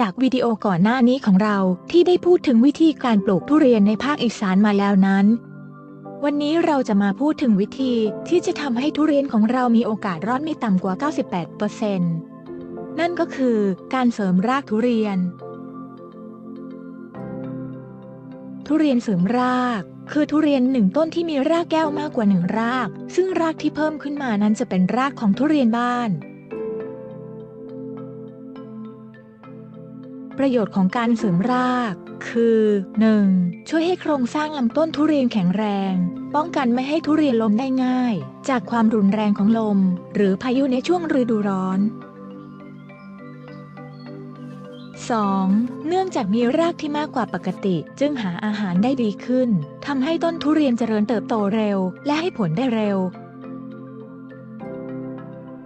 จากวิดีโอก่อนหน้านี้ของเราที่ได้พูดถึงวิธีการปลูกทุเรียนในภาคอีสานมาแล้วนั้น วันนี้เราจะมาพูดถึงวิธีที่จะทำให้ทุเรียนของเรามีโอกาสรอดไม่ต่ำกว่า 98%นั่นก็คือการเสริมรากทุเรียน ทุเรียนเสริมรากคือทุเรียนหนึ่งต้นที่มีรากแก้วมากกว่าหนึ่งราก ซึ่งรากที่เพิ่มขึ้นมานั้นจะเป็นรากของทุเรียนบ้าน ประโยชน์ของการเสริมราก คือ 1. ช่วยให้โครงสร้างลำต้นทุเรียนแข็งแรง ป้องกันไม่ให้ทุเรียนล้มได้ง่าย จากความรุนแรงของลม หรือพายุในช่วงฤดูร้อน 2. เนื่องจากมีรากที่มากกว่าปกติ จึงหาอาหารได้ดีขึ้นทำให้ต้นทุเรียนเจริญเติบโตเร็ว และให้ผลได้เร็ว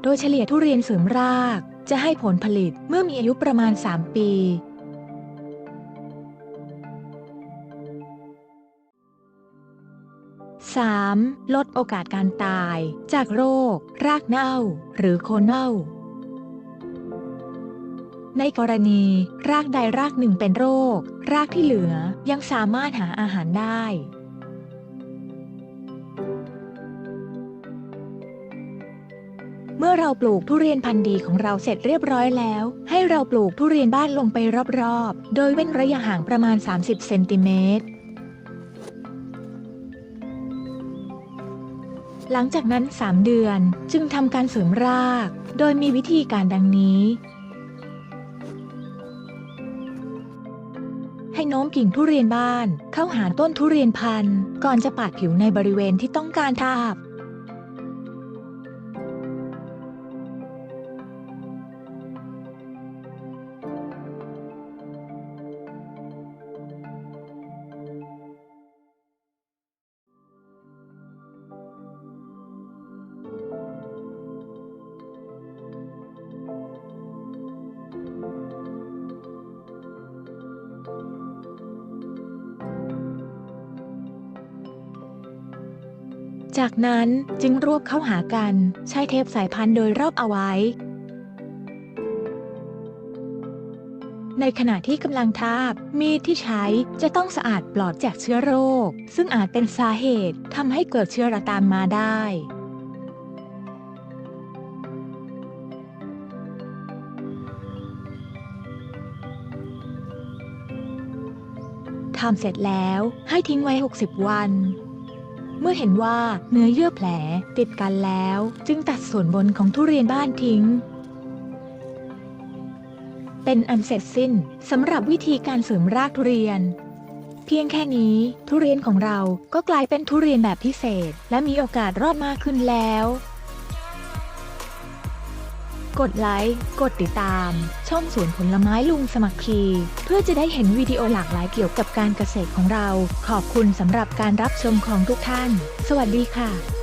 โดยเฉลี่ยทุเรียนเสริมราก จะให้ผลผลิตเมื่อมีอายุประมาณ 3 ปี 3. ลดโอกาสการตาย จากโรค รากเน่า หรือโคนเน่า ในกรณีรากใดรากหนึ่งเป็นโรค รากที่เหลือยังสามารถหาอาหารได้เมื่อเราปลูกทุเรียนพันธุ์ดีของเราเสร็จเรียบร้อยแล้ว ให้เราปลูกทุเรียนบ้านลงไปรอบๆ โดยเว้นระยะห่างประมาณ 30 เซนติเมตร หลังจากนั้น 3 เดือนจึงทำการเสริมราก โดยมีวิธีการดังนี้ ให้โน้มกิ่งทุเรียนบ้านเข้าหาต้นทุเรียนพันธุ์ ก่อนจะปาดผิวในบริเวณที่ต้องการทาบ จากนั้นจึงรวบเข้าหากัน ใช้เทปสายพันธุ์โดยรอบเอาไว้ ในขณะที่กำลังทาบ มีดที่ใช้จะต้องสะอาดปลอดจากเชื้อโรค ซึ่งอาจเป็นสาเหตุทำให้เกิดเชื้อราตามมาได้ทำเสร็จแล้วให้ทิ้งไว้ 60 วัน เมื่อเห็นว่าเนื้อเยื่อแผลติดกันแล้ว จึงตัดส่วนบนของทุเรียนบ้านทิ้ง เป็นอันเสร็จสิ้นสำหรับวิธีการเสริมรากทุเรียน เพียงแค่นี้ทุเรียนของเราก็กลายเป็นทุเรียนแบบพิเศษ และมีโอกาสรอดมากขึ้นแล้ว กดไลค์ กดติดตาม ช่องสวนผลไม้ลุงสมัครคี เพื่อจะได้เห็นวิดีโอหลากหลายเกี่ยวกับการเกษตรของเรา ขอบคุณสำหรับการรับชมของทุกท่าน สวัสดีค่ะ